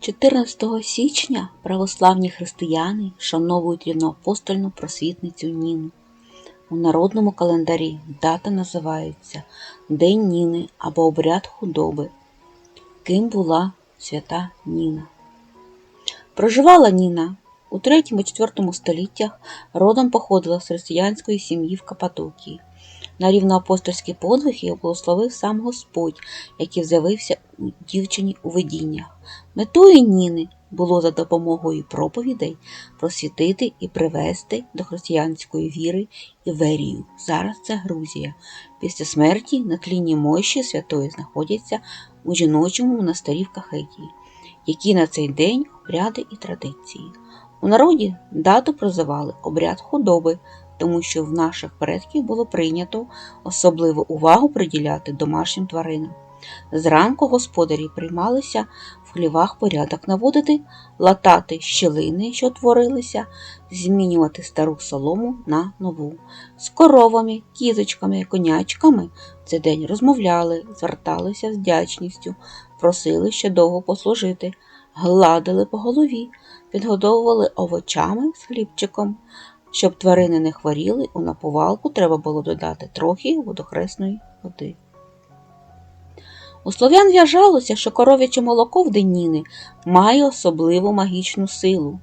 14 січня православні християни вшановують рівноапостольну просвітницю Ніну. У народному календарі дата називається День Ніни або обряд худоби. Ким була свята Ніна? Проживала Ніна у 3-4 століттях, родом походила з християнської сім'ї в Каппадокії. На рівноапостольський подвиг її благословив сам Господь, який з'явився у дівчині у видіннях. Метою Ніни було за допомогою проповідей просвітити і привести до християнської віри Іверію. Зараз це Грузія. Після смерті на тліні мощі святої знаходяться у жіночому монастирі в Кахетії, які на цей день обряди і традиції. У народі дату прозивали обряд худоби, тому що в наших предків було прийнято особливу увагу приділяти домашнім тваринам. Зранку господарі приймалися в хлівах порядок наводити, латати щілини, що творилися, змінювати стару солому на нову. З коровами, кізочками, конячками в цей день розмовляли, зверталися з вдячністю, просили ще довго послужити, гладили по голові, підгодовували овочами з хлібчиком. Щоб тварини не хворіли, у наповалку треба було додати трохи водохресної води. У слов'ян в'яжалося, що коров'яче молоко в день має особливу магічну силу.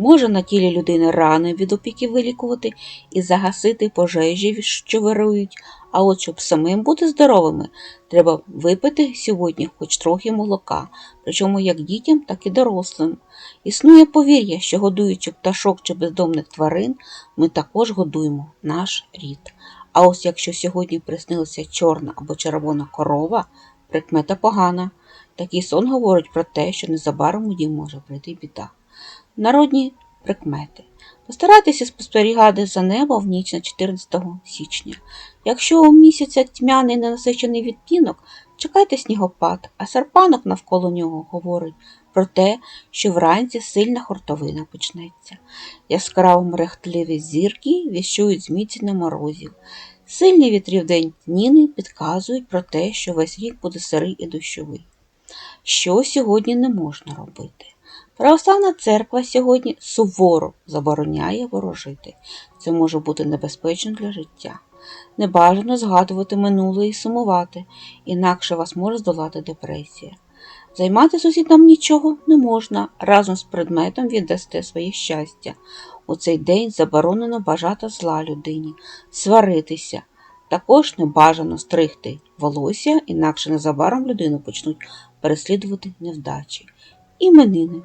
Може на тілі людини рани від опіки вилікувати і загасити пожежі, що вирують, а от щоб самим бути здоровими, треба випити сьогодні хоч трохи молока, причому як дітям, так і дорослим. Існує повір'я, що годуючи пташок чи бездомних тварин, ми також годуємо наш рід. А ось якщо сьогодні приснилася чорна або червона корова, прикмета погана. Такий сон говорить про те, що незабаром у дім може прийти біда. Народні прикмети. Постарайтеся спостерігати за небо в ніч на 14 січня. Якщо у місяця тьмяний ненасичений відтінок, чекайте снігопад, а серпанок навколо нього говорить про те, що вранці сильна хуртовина почнеться. Яскраво мерехтливі зірки віщують зміцнення морозів. Сильні вітри в день Ніни підказують про те, що весь рік буде сирий і дощовий. Що сьогодні не можна робити? Православна церква сьогодні суворо забороняє ворожити. Це може бути небезпечно для життя. Небажано згадувати минуле і сумувати, інакше вас може здолати депресія. Займати сусідам нічого не можна, разом з предметом віддасте своє щастя. У цей день заборонено бажати зла людині, сваритися. Також не бажано стригти волосся, інакше незабаром людину почнуть переслідувати невдачі. Іменини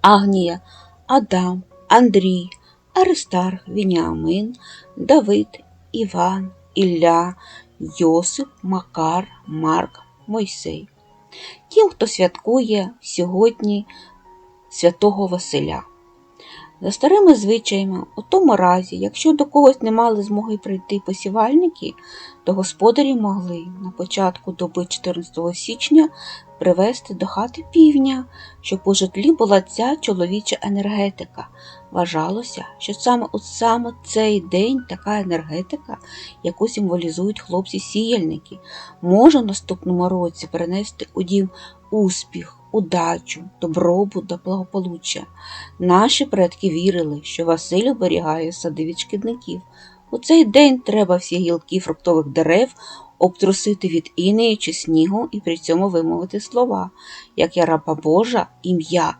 Агнія, Адам, Андрій, Аристарх, Вініамин, Давид, Іван, Ілля, Йосип, Макар, Марк, Мойсей. Тим, хто святкує сьогодні святого Василя. За старими звичаями, у тому разі, якщо до когось не мали змоги прийти посівальники, то господарі могли на початку доби 14 січня привезти до хати півня, щоб у житлі була ця чоловіча енергетика. Вважалося, що саме у саме цей день така енергетика, яку символізують хлопці-сіяльники, може в наступному році принести у дім успіх, удачу, добробут та благополуччя. Наші предки вірили, що Василь оберігає сади від шкідників. У цей день треба всі гілки фруктових дерев обтрусити від інеї чи снігу і при цьому вимовити слова, як я раба Божа, ім'я.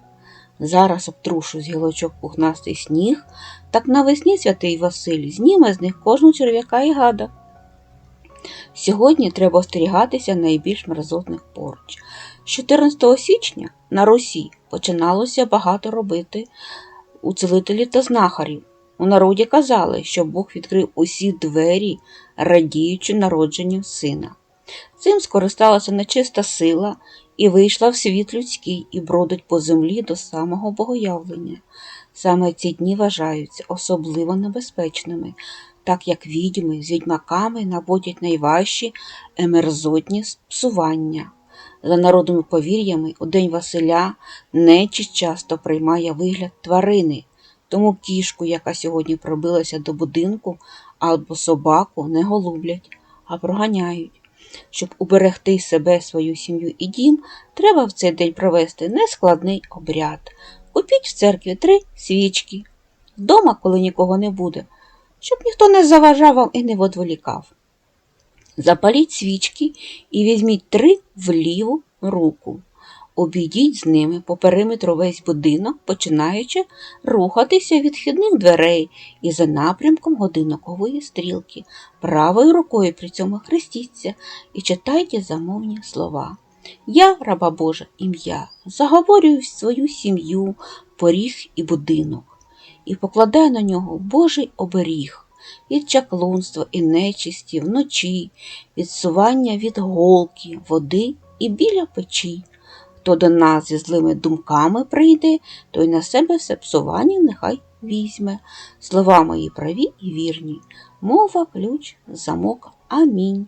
Зараз обтрушу з гілочок пухнастий сніг, так навесні святий Василь зніме з них кожну черв'яка і гада. Сьогодні треба остерігатися найбільш мерзотних поруч. З 14 січня на Русі починалося багато робити уцілителів та знахарів. У народі казали, що Бог відкрив усі двері, радіючи народженню сина. Цим скористалася нечиста сила і вийшла в світ людський і бродить по землі до самого богоявлення. Саме ці дні вважаються особливо небезпечними, так як відьми з відьмаками наводять найважчі емерзотні псування. За народними повір'ями, у день Василя нечість часто приймає вигляд тварини, тому кішку, яка сьогодні пробилася до будинку, або собаку не голублять, а проганяють. Щоб уберегти себе, свою сім'ю і дім, треба в цей день провести нескладний обряд. Купіть в церкві три свічки. Вдома, коли нікого не буде, щоб ніхто не заважав вам і не водволікав. Запаліть свічки і візьміть три в ліву руку. Обійдіть з ними по периметру весь будинок, починаючи рухатися від вхідних дверей і за напрямком годинникової стрілки. Правою рукою при цьому хрестіться і читайте замовні слова. Я, раба Божа, ім'я, заговорюю свою сім'ю, поріг і будинок, і покладаю на нього Божий оберіг від чаклунства і нечисті вночі, відсування від голки, води і біля печі. Хто до нас зі злими думками прийде, той на себе все псування нехай візьме. Слова мої праві і вірні, мова, ключ, замок. Амінь.